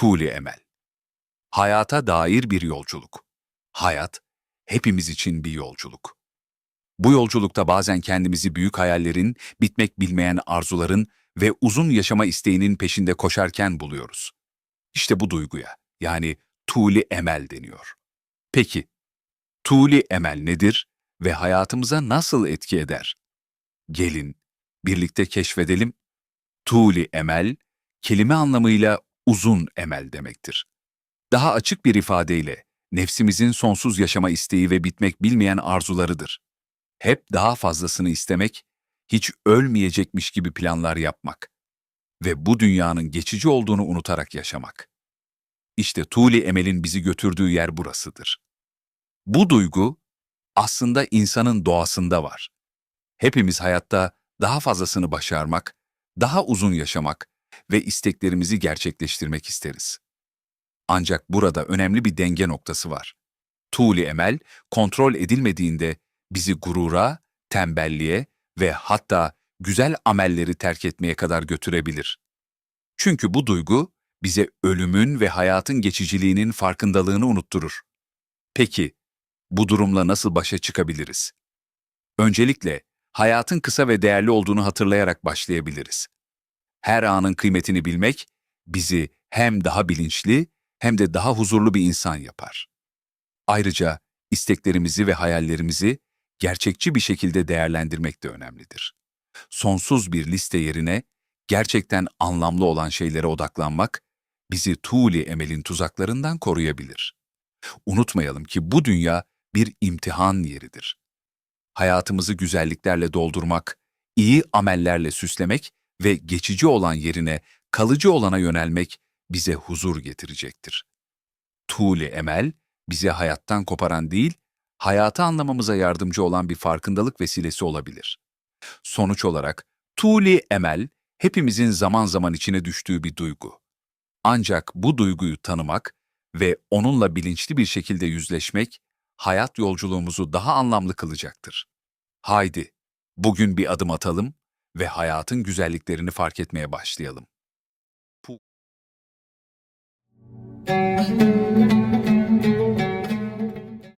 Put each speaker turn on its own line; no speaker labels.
Tuli Emel. Hayata dair bir yolculuk. Hayat, hepimiz için bir yolculuk. Bu yolculukta bazen kendimizi büyük hayallerin, bitmek bilmeyen arzuların ve uzun yaşama isteğinin peşinde koşarken buluyoruz. İşte bu duyguya, yani Tuli Emel deniyor. Peki, Tuli Emel nedir ve hayatımıza nasıl etki eder? Gelin, birlikte keşfedelim. Tuli Emel, kelime anlamıyla uzun emel demektir. Daha açık bir ifadeyle, nefsimizin sonsuz yaşama isteği ve bitmek bilmeyen arzularıdır. Hep daha fazlasını istemek, hiç ölmeyecekmiş gibi planlar yapmak ve bu dünyanın geçici olduğunu unutarak yaşamak. İşte Tuli Emel'in bizi götürdüğü yer burasıdır. Bu duygu aslında insanın doğasında var. Hepimiz hayatta daha fazlasını başarmak, daha uzun yaşamak ve isteklerimizi gerçekleştirmek isteriz. Ancak burada önemli bir denge noktası var. Tuğli emel, kontrol edilmediğinde bizi gurura, tembelliğe ve hatta güzel amelleri terk etmeye kadar götürebilir. Çünkü bu duygu bize ölümün ve hayatın geçiciliğinin farkındalığını unutturur. Peki, bu durumla nasıl başa çıkabiliriz? Öncelikle, hayatın kısa ve değerli olduğunu hatırlayarak başlayabiliriz. Her anın kıymetini bilmek, bizi hem daha bilinçli hem de daha huzurlu bir insan yapar. Ayrıca isteklerimizi ve hayallerimizi gerçekçi bir şekilde değerlendirmek de önemlidir. Sonsuz bir liste yerine gerçekten anlamlı olan şeylere odaklanmak bizi Tuğli Emel'in tuzaklarından koruyabilir. Unutmayalım ki bu dünya bir imtihan yeridir. Hayatımızı güzelliklerle doldurmak, iyi amellerle süslemek ve geçici olan yerine kalıcı olana yönelmek bize huzur getirecektir. Tuğli Emel, bize hayattan koparan değil, hayatı anlamamıza yardımcı olan bir farkındalık vesilesi olabilir. Sonuç olarak, Tuğli Emel, hepimizin zaman zaman içine düştüğü bir duygu. Ancak bu duyguyu tanımak ve onunla bilinçli bir şekilde yüzleşmek, hayat yolculuğumuzu daha anlamlı kılacaktır. Haydi, bugün bir adım atalım ve hayatın güzelliklerini fark etmeye başlayalım.
Müzik